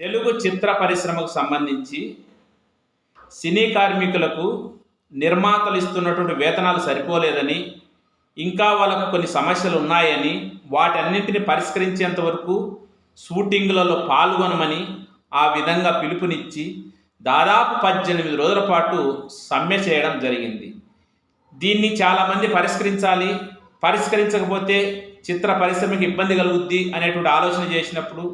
తెలుగు చిత్ర పరిశ్రమకు సంబంధించి సినీ కార్మికులకు నిర్మాతలు ఇస్తున్నటువంటి వేతనాలు సరిపోలేదని ఇంకా వాళ్ళకు కొన్ని సమస్యలు ఉన్నాయని వాటన్నింటిని పరిష్కరించేంత వరకు షూటింగ్లలో పాల్గొనమని ఆ విధంగా పిలుపునిచ్చి దాదాపు పద్దెనిమిది రోజుల పాటు సమ్మె చేయడం జరిగింది. దీన్ని చాలామంది పరిష్కరించాలి పరిష్కరించకపోతే చిత్ర పరిశ్రమకి ఇబ్బంది కలుగుద్ది అనేటువంటి ఆలోచన చేసినప్పుడు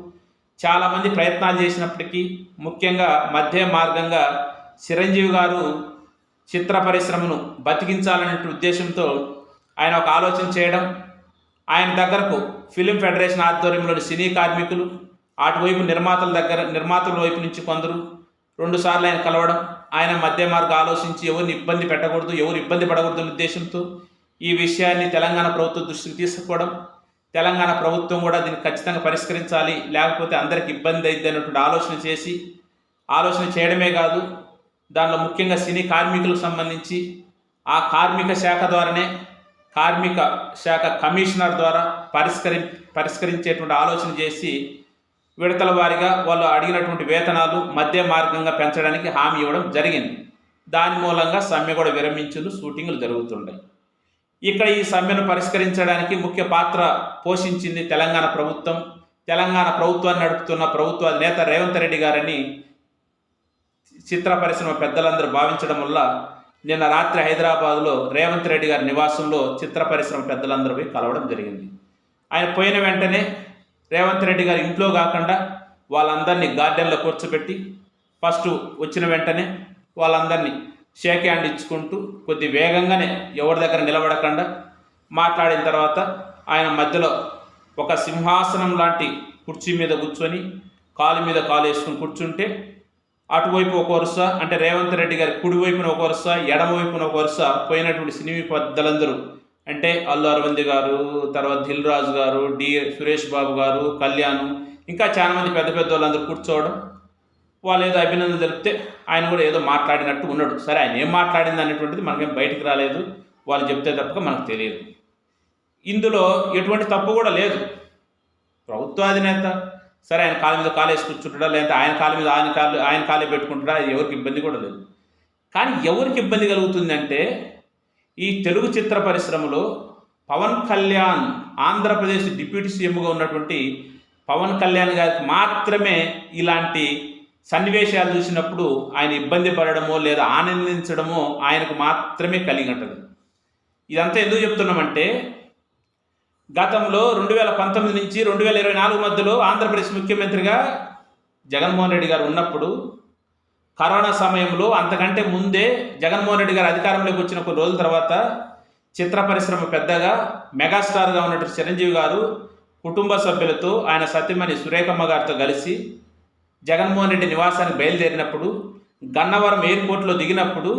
చాలామంది ప్రయత్నాలు చేసినప్పటికీ ముఖ్యంగా మధ్య మార్గంగా చిరంజీవి గారు చిత్ర పరిశ్రమను బతికించాలనే ఉద్దేశంతో ఆయన ఒక ఆలోచన చేయడం ఆయన దగ్గరకు ఫిలిం ఫెడరేషన్ ఆధ్వర్యంలోని సినీ కార్మికులు అటువైపు నిర్మాతల దగ్గర నిర్మాతల వైపు నుంచి కొందరు రెండుసార్లు ఆయన కలవడం ఆయన మధ్య మార్గం ఆలోచించి ఎవరిని ఇబ్బంది పెట్టకూడదు ఎవరు ఇబ్బంది పడకూడదు అనే ఉద్దేశంతో ఈ విషయాన్ని తెలంగాణ ప్రభుత్వం దృష్టికి తీసుకోవడం తెలంగాణ ప్రభుత్వం కూడా దీన్ని ఖచ్చితంగా పరిష్కరించాలి లేకపోతే అందరికి ఇబ్బంది అయింది అన్నటువంటి ఆలోచన చేసి ఆలోచన చేయడమే కాదు దానిలో ముఖ్యంగా సినీ కార్మికులకు సంబంధించి ఆ కార్మిక శాఖ ద్వారానే కార్మిక శాఖ కమిషనర్ ద్వారా పరిష్కరి పరిష్కరించేటువంటి ఆలోచన చేసి విడతల వారిగా వాళ్ళు అడిగినటువంటి వేతనాలు మధ్య మార్గంగా పెంచడానికి హామీ ఇవ్వడం జరిగింది. దాని మూలంగా సమ్మె కూడా విరమించులు షూటింగ్లు జరుగుతుంటాయి ఇక్కడ ఈ సమ్మెను పరిష్కరించడానికి ముఖ్య పాత్ర పోషించింది తెలంగాణ ప్రభుత్వం. తెలంగాణ ప్రభుత్వాన్ని నడుపుతున్న ప్రభుత్వ నేత రేవంత్ రెడ్డి గారని చిత్ర పరిశ్రమ పెద్దలందరూ భావించడం వల్ల నిన్న రాత్రి హైదరాబాద్లో రేవంత్ రెడ్డి గారి నివాసంలో చిత్ర పరిశ్రమ పెద్దలందరూ పోయి కలవడం జరిగింది. ఆయన పోయిన వెంటనే రేవంత్ రెడ్డి గారి ఇంట్లో కాకుండా వాళ్ళందరినీ గార్డెన్లో కూర్చోబెట్టి ఫస్ట్ వచ్చిన వెంటనే వాళ్ళందరినీ షేక్ హ్యాండ్ ఇచ్చుకుంటూ కొద్ది వేగంగానే ఎవరి దగ్గర నిలబడకుండా మాట్లాడిన తర్వాత ఆయన మధ్యలో ఒక సింహాసనం లాంటి కుర్చీ మీద కూర్చొని కాలు మీద కాలు వేసుకుని కూర్చుంటే అటువైపు ఒక వరుస అంటే రేవంత్ రెడ్డి గారి కుడివైపున ఒక వరుస ఎడమవైపున ఒక వరుస పోయినటువంటి సినిమా పెద్దలందరూ అంటే అల్లు అరవింద్ గారు తర్వాత దిల్ రాజు గారు డి సురేష్ బాబు గారు కళ్యాణ్ ఇంకా చాలామంది పెద్ద పెద్ద వాళ్ళందరూ కూర్చోవడం వాళ్ళు ఏదో అభినందన తెలిపితే ఆయన కూడా ఏదో మాట్లాడినట్టు ఉన్నాడు. సరే ఆయన ఏం మాట్లాడింది అనేటువంటిది మనకేం బయటకు రాలేదు. వాళ్ళు చెప్తే తప్పక మనకు తెలియదు. ఇందులో ఎటువంటి తప్పు కూడా లేదు. ప్రభుత్వ అధినేత సరే ఆయన కాలు మీద కాలు వేసి కూర్చుంటాడా? లేదంటే ఆయన కాలు మీద ఆయన కాలు ఆయన కాలే పెట్టుకుంటాడా? ఎవరికి ఇబ్బంది కూడా లేదు. కానీ ఎవరికి ఇబ్బంది కలుగుతుందంటే ఈ తెలుగు చిత్ర పరిశ్రమలో పవన్ కళ్యాణ్ ఆంధ్రప్రదేశ్ డిప్యూటీ సీఎంగా ఉన్నటువంటి పవన్ కళ్యాణ్ గారికి మాత్రమే ఇలాంటి సన్నివేశాలు చూసినప్పుడు ఆయన ఇబ్బంది పడడమో లేదా ఆనందించడమో ఆయనకు మాత్రమే కలిగి ఉంటుంది ఇదంతా ఎందుకు చెప్తున్నామంటే గతంలో రెండు వేల పంతొమ్మిది నుంచి రెండు వేల ఇరవై నాలుగు మధ్యలో ఆంధ్రప్రదేశ్ ముఖ్యమంత్రిగా జగన్మోహన్ రెడ్డి గారు ఉన్నప్పుడు కరోనా సమయంలో అంతకంటే ముందే జగన్మోహన్ రెడ్డి గారు అధికారంలోకి వచ్చిన కొన్ని రోజుల తర్వాత చిత్ర పరిశ్రమ పెద్దగా మెగాస్టార్గా ఉన్నటువంటి చిరంజీవి గారు కుటుంబ సభ్యులతో ఆయన సత్యమణి సురేఖమ్మ గారితో కలిసి జగన్మోహన్ రెడ్డి నివాసానికి బయలుదేరినప్పుడు గన్నవరం ఎయిర్పోర్ట్లో దిగినప్పుడు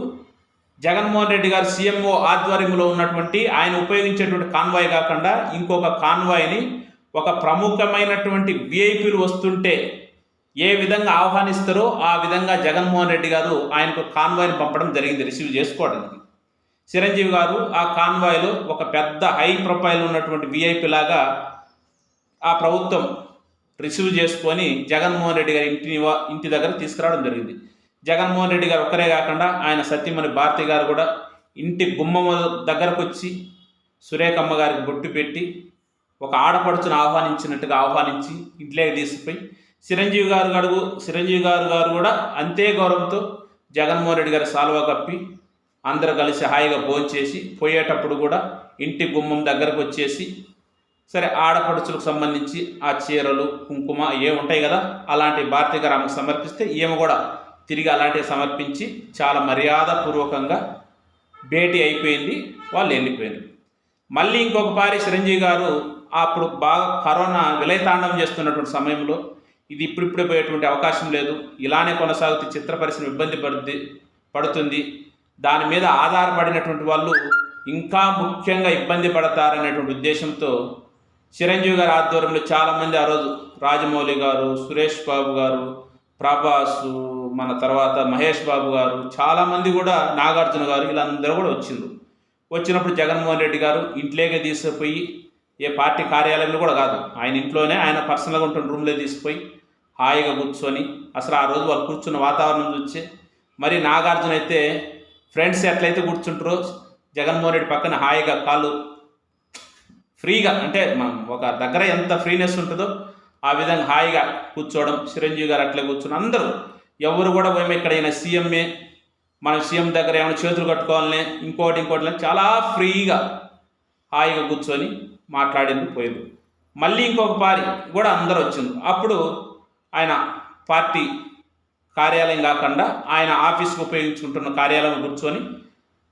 జగన్మోహన్ రెడ్డి గారు సీఎంఓ ఆధ్వర్యంలో ఉన్నటువంటి ఆయన ఉపయోగించేటువంటి కాన్వాయ్ కాకుండా ఇంకొక కాన్వాయ్ని ఒక ప్రముఖమైనటువంటి విఐపీలు వస్తుంటే ఏ విధంగా ఆహ్వానిస్తారో ఆ విధంగా జగన్మోహన్ రెడ్డి గారు ఆయనకు కాన్వాయ్ని పంపడం జరిగింది రిసీవ్ చేసుకోవడానికి. చిరంజీవి గారు ఆ కాన్వాయ్లో ఒక పెద్ద హై ప్రొఫైల్ ఉన్నటువంటి విఐపీ లాగా ఆ ప్రభుత్వం రిసీవ్ చేసుకొని జగన్మోహన్ రెడ్డి గారి ఇంటి ఇంటి దగ్గర తీసుకురావడం జరిగింది. జగన్మోహన్ రెడ్డి గారు ఒక్కరే కాకుండా ఆయన సత్యమణి భారతి గారు కూడా ఇంటి గుమ్మం దగ్గరకు వచ్చి సురేఖమ్మ గారికి బొట్టు పెట్టి ఒక ఆడపడుచును ఆహ్వానించినట్టుగా ఆహ్వానించి ఇంట్లోకి తీసుకుపోయి చిరంజీవి గారు గడుగు చిరంజీవి గారు గారు కూడా అంతే గౌరవంతో జగన్మోహన్ రెడ్డి గారి సాల్వా కప్పి అందరూ కలిసి హాయిగా భోంచేసి పోయేటప్పుడు కూడా ఇంటి గుమ్మం దగ్గరకు వచ్చేసి సరే ఆడపడుచులకు సంబంధించి ఆ చీరలు కుంకుమ ఏ ఉంటాయి కదా అలాంటి భారతీయ గారు ఆమెకు సమర్పిస్తే ఈమె కూడా తిరిగి అలాంటివి సమర్పించి చాలా మర్యాదపూర్వకంగా భేటీ అయిపోయింది వాళ్ళు వెళ్ళిపోయారు మళ్ళీ ఇంకొక పారి చిరంజీవి గారు అప్పుడు బాగా కరోనా విలయతాండం చేస్తున్నటువంటి సమయంలో ఇది ఇప్పుడిప్పుడే పోయేటువంటి అవకాశం లేదు ఇలానే కొనసాగుతూ చిత్ర పరిశ్రమ ఇబ్బంది పడుద్ది పడుతుంది. దాని మీద ఆధారపడినటువంటి వాళ్ళు ఇంకా ముఖ్యంగా ఇబ్బంది పడతారనేటువంటి ఉద్దేశంతో చిరంజీవి గారి ఆధ్వర్యంలో చాలామంది ఆ రోజు రాజమౌళి గారు సురేష్ బాబు గారు ప్రభాస్ మన తర్వాత మహేష్ బాబు గారు చాలామంది కూడా నాగార్జున గారు వీళ్ళందరూ కూడా వచ్చిండ్రు. వచ్చినప్పుడు జగన్మోహన్ రెడ్డి గారు ఇంట్లోకే తీసుకుపోయి ఏ పార్టీ కార్యాలయంలో కూడా కాదు ఆయన ఇంట్లోనే ఆయన పర్సనల్గా ఉంటున్న రూమ్లో తీసుకుపోయి హాయిగా కూర్చొని అసలు ఆ రోజు వాళ్ళు కూర్చున్న వాతావరణం చూసి మరి నాగార్జున అయితే ఫ్రెండ్స్ ఎట్లయితే కూర్చుంటారో జగన్మోహన్ రెడ్డి పక్కన హాయిగా కాళ్ళు ఫ్రీగా అంటే మనం ఒక దగ్గర ఎంత ఫ్రీనెస్ ఉంటుందో ఆ విధంగా హాయిగా కూర్చోవడం చిరంజీవి గారు అట్లే కూర్చొని అందరూ ఎవరు కూడా మేము ఇక్కడ సీఎంఏ మనం సీఎం దగ్గర ఏమైనా చేతులు కట్టుకోవాలని ఇంకోటి ఇంకోటి చాలా ఫ్రీగా హాయిగా కూర్చొని మాట్లాడింది పోయింది మళ్ళీ ఇంకొక పారి కూడా అందరూ వచ్చింది అప్పుడు ఆయన పార్టీ కార్యాలయం కాకుండా ఆయన ఆఫీస్కి ఉపయోగించుకుంటున్న కార్యాలయం కూర్చొని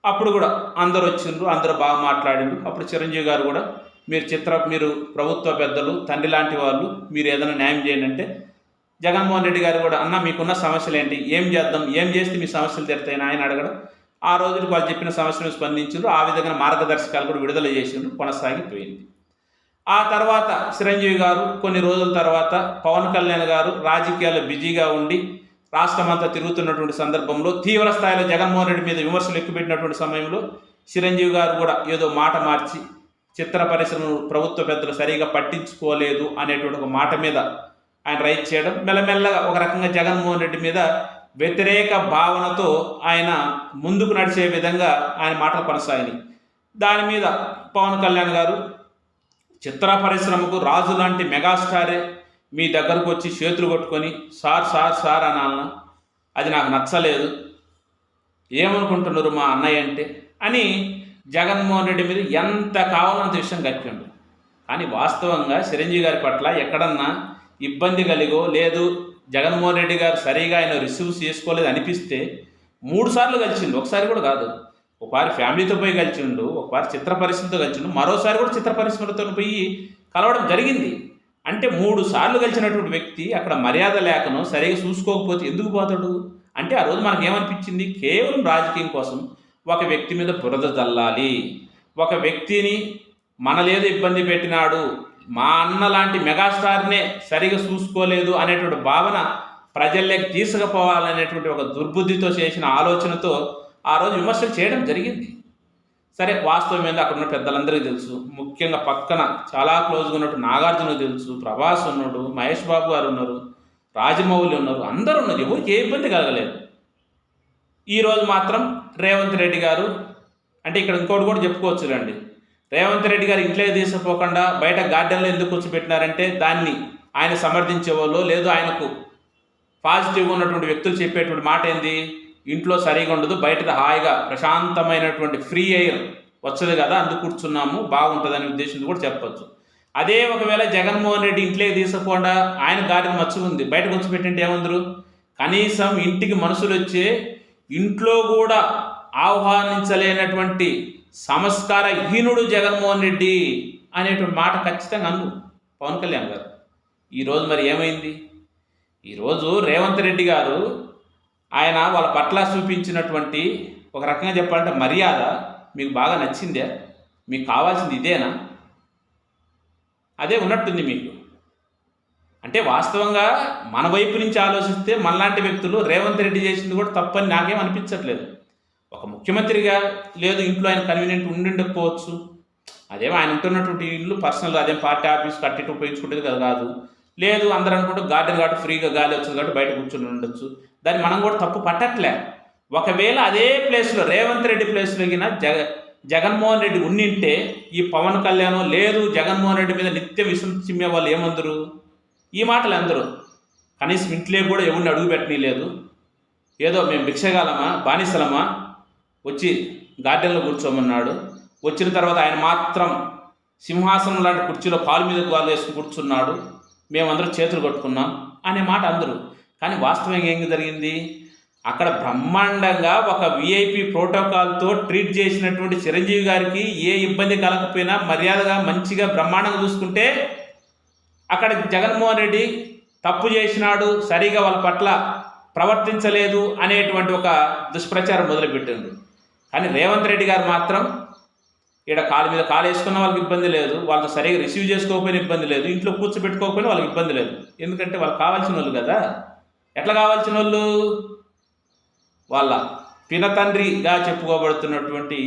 అప్పుడు కూడా అందరు వచ్చిండ్రు అందరూ బాగా మాట్లాడిండ్రు. అప్పుడు చిరంజీవి గారు కూడా మీరు చిత్ర మీరు ప్రభుత్వ పెద్దలు తండ్రి లాంటి వాళ్ళు మీరు ఏదైనా న్యాయం చేయండి అంటే జగన్మోహన్ రెడ్డి గారు కూడా అన్న మీకున్న సమస్యలు ఏంటి ఏం చేద్దాం? ఏం చేస్తే మీ సమస్యలు తెరుతాయని ఆయన అడగడం. ఆ రోజులకు వాళ్ళు చెప్పిన సమస్యలను స్పందించారు ఆ విధంగా మార్గదర్శకాలు కూడా విడుదల చేసిండ్రు. కొనసాగిపోయింది. ఆ తర్వాత చిరంజీవి గారు కొన్ని రోజుల తర్వాత పవన్ కళ్యాణ్ గారు రాజకీయాల్లో బిజీగా ఉండి రాష్ట్రమంతా తిరుగుతున్నటువంటి సందర్భంలో తీవ్ర స్థాయిలో జగన్మోహన్ రెడ్డి మీద విమర్శలు ఎక్కుపెట్టినటువంటి సమయంలో చిరంజీవి గారు కూడా ఏదో మాట మార్చి చిత్ర పరిశ్రమను ప్రభుత్వ పెద్దలు సరిగా పట్టించుకోలేదు అనేటువంటి ఒక మాట మీద ఆయన రైట్ చేయడం మెల్లమెల్లగా ఒక రకంగా జగన్మోహన్ రెడ్డి మీద వ్యతిరేక భావనతో ఆయన ముందుకు నడిచే విధంగా ఆయన మాటలు కొనసాగినాయి. దాని మీద పవన్ కళ్యాణ్ గారు చిత్ర పరిశ్రమకు రాజు లాంటి మెగాస్టారే మీ దగ్గరకు వచ్చి చేతులు కొట్టుకొని సార్ సార్ సార్ అనాలన అది నాకు నచ్చలేదు. ఏమనుకుంటున్నారు మా అన్నయ్య అంటే? అని జగన్మోహన్ రెడ్డి మీద ఎంత కావాలంత విషయం కట్టిండు కానీ వాస్తవంగా చిరంజీవి గారి పట్ల ఎక్కడన్నా ఇబ్బంది కలిగో లేదు జగన్మోహన్ రెడ్డి గారు సరిగా ఆయన రిసీవ్ చేసుకోలేదు అనిపిస్తే మూడు సార్లు కలిసిండు. ఒకసారి కూడా కాదు. ఒకసారి ఫ్యామిలీతో పోయి కలిసిండు ఒకసారి చిత్ర పరిశ్రమతో కలిసిండు మరోసారి కూడా చిత్ర పరిశ్రమతో పోయి కలవడం జరిగింది. అంటే మూడు సార్లు కలిసినటువంటి వ్యక్తి అక్కడ మర్యాద లేకనో సరిగా చూసుకోకపోతే ఎందుకు పోతాడు? అంటే ఆ రోజు మనకు ఏమనిపించింది కేవలం రాజకీయం కోసం ఒక వ్యక్తి మీద బురద చల్లాలి ఒక వ్యక్తిని మనలేదో ఇబ్బంది పెట్టినాడు. మా అన్న లాంటి మెగాస్టార్నే సరిగా చూసుకోలేదు అనేటువంటి భావన ప్రజల్లోకి తీసుకుపోవాలనేటువంటి ఒక దుర్బుద్ధితో చేసిన ఆలోచనతో ఆ రోజు విమర్శలు చేయడం జరిగింది. సరే వాస్తవం ఏందో అక్కడ ఉన్న పెద్దలందరికీ తెలుసు. ముఖ్యంగా పక్కన చాలా క్లోజ్గా ఉన్నట్టు నాగార్జున తెలుసు. ప్రభాస్ ఉన్నాడు మహేష్ బాబు గారు ఉన్నారు రాజమౌళి ఉన్నారు. అందరూ ఉన్నారు. ఎవరికి ఏ ఇబ్బంది కలగలేదు. ఈరోజు మాత్రం రేవంత్ రెడ్డి గారు అంటే ఇక్కడ ఇంకోటి కూడా చెప్పుకోవచ్చు రండి. రేవంత్ రెడ్డి గారు ఇంట్లో తీసుకుపోకుండా బయట గార్డెన్లో ఎందుకు కూర్చోబెట్టినారంటే దాన్ని ఆయన సమర్థించే వాళ్ళు లేదు ఆయనకు పాజిటివ్గా ఉన్నటువంటి వ్యక్తులు చెప్పేటువంటి మాట ఏంది? ఇంట్లో సరిగా ఉండదు బయట హాయిగా ప్రశాంతమైనటువంటి ఫ్రీ ఎయిర్ వచ్చదు కదా అందుకు కూర్చున్నాము బాగుంటుందనే ఉద్దేశంతో కూడా చెప్పొచ్చు. అదే ఒకవేళ జగన్మోహన్ రెడ్డి ఇంట్లోకి తీసుకుపోకుండా ఆయన గార్డెన్ మచ్చుకుంది ఉంది బయటకు వచ్చి పెట్టింటే ఏమందరు? కనీసం ఇంటికి మనుషులు వచ్చే ఇంట్లో కూడా ఆహ్వానించలేనటువంటి సంస్కార హీనుడు జగన్మోహన్ రెడ్డి అనేటువంటి మాట ఖచ్చితంగా అందు పవన్ కళ్యాణ్ గారు. ఈరోజు మరి ఏమైంది? ఈరోజు రేవంత్ రెడ్డి గారు ఆయన వాళ్ళ పట్ల చూపించినటువంటి ఒక రకంగా చెప్పాలంటే మర్యాద మీకు బాగా నచ్చిందే మీకు కావాల్సింది ఇదేనా? అదే ఉన్నట్టుంది మీకు. అంటే వాస్తవంగా మన వైపు నుంచి ఆలోచిస్తే మనలాంటి వ్యక్తులు రేవంత్ రెడ్డి చేసింది కూడా తప్పని నాకేం అనిపించట్లేదు. ఒక ముఖ్యమంత్రిగా లేదు ఇంట్లో ఆయన కన్వీనియంట్ ఉండిండకపోవచ్చు. అదేమో ఆయన ఉంటున్నటువంటి ఇల్లు పర్సనల్ అదేం పార్టీ ఆఫీస్ కట్టి ఉపయోగించుకుంటేది కదా కాదు. లేదు అందరూ అనుకుంటే గార్డెన్ కాబట్టి ఫ్రీగా గాలి వచ్చింది కాబట్టి బయట కూర్చొని ఉండొచ్చు. దాన్ని మనం కూడా తప్పు పట్టట్లే. ఒకవేళ అదే ప్లేస్లో రేవంత్ రెడ్డి ప్లేస్లో గిన జగ జగన్మోహన్ రెడ్డి ఉండింటే ఈ పవన్ కళ్యాణ్ లేదు జగన్మోహన్ రెడ్డి మీద నిత్యం విషం చిమ్మే వాళ్ళు ఏమందరు? ఈ మాటలు అందరూ. కనీసం ఇంట్లో కూడా ఎవరిని అడుగు లేదు ఏదో మేము భిక్షగాలమా బానిసలమా? వచ్చి గార్డెన్లో కూర్చోమన్నాడు. వచ్చిన తర్వాత ఆయన మాత్రం సింహాసనం లాంటి కుర్చీలో కాలు మీద వాళ్ళు వేసుకుని కూర్చున్నాడు. మేమందరం చేతులు కట్టుకున్నాం అనే మాట అందరూ. కానీ వాస్తవంగా ఏం జరిగింది? అక్కడ బ్రహ్మాండంగా ఒక విఐపి ప్రోటోకాల్తో ట్రీట్ చేసినటువంటి చిరంజీవి గారికి ఏ ఇబ్బంది కలగకపోయినా మర్యాదగా మంచిగా బ్రహ్మాండంగా చూసుకుంటే అక్కడ జగన్మోహన్ రెడ్డి తప్పు చేసినాడు సరిగా వాళ్ళ పట్ల ప్రవర్తించలేదు అనేటువంటి ఒక దుష్ప్రచారం మొదలుపెట్టింది. కానీ రేవంత్ రెడ్డి గారు మాత్రం ఇక్కడ కాలు మీద కాలు వేసుకున్న వాళ్ళకి ఇబ్బంది లేదు వాళ్ళతో సరిగా రిసీవ్ చేసుకోకపోయినా ఇబ్బంది లేదు ఇంట్లో కూర్చోబెట్టుకోకపోయినా వాళ్ళకి ఇబ్బంది లేదు. ఎందుకంటే వాళ్ళకి కావాల్సిన వాళ్ళు కదా. ఎట్లా కావాల్సిన వాళ్ళు? వాళ్ళ పినతండ్రిగా చెప్పుకోబడుతున్నటువంటి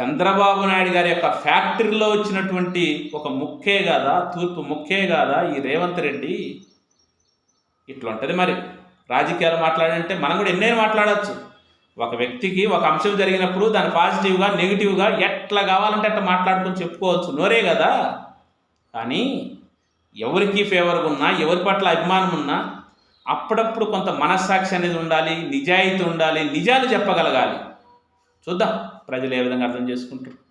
చంద్రబాబు నాయుడు గారి యొక్క ఫ్యాక్టరీలో వచ్చినటువంటి ఒక ముఖ్యే కాదా తూర్పు ముఖ్యే కాదా ఈ రేవంత్ రెడ్డి? ఇట్లుంటుంది మరి. రాజకీయాలు మాట్లాడంటే మనం కూడా ఎన్నేరు మాట్లాడవచ్చు ఒక వ్యక్తికి ఒక అంశం జరిగినప్పుడు దాన్ని పాజిటివ్గా నెగిటివ్గా ఎట్లా కావాలంటే అట్లా మాట్లాడుకొని చెప్పుకోవచ్చు. నోరే కదా. కానీ ఎవరికి ఫేవర్గా ఉన్నా ఎవరి పట్ల అభిమానం ఉన్నా అప్పుడప్పుడు కొంత మనస్సాక్షి అనేది ఉండాలి నిజాయితీ ఉండాలి నిజాలు చెప్పగలగాలి. చూద్దాం. ప్రజలు ఏ విధంగా అర్థం చేసుకుంటారు?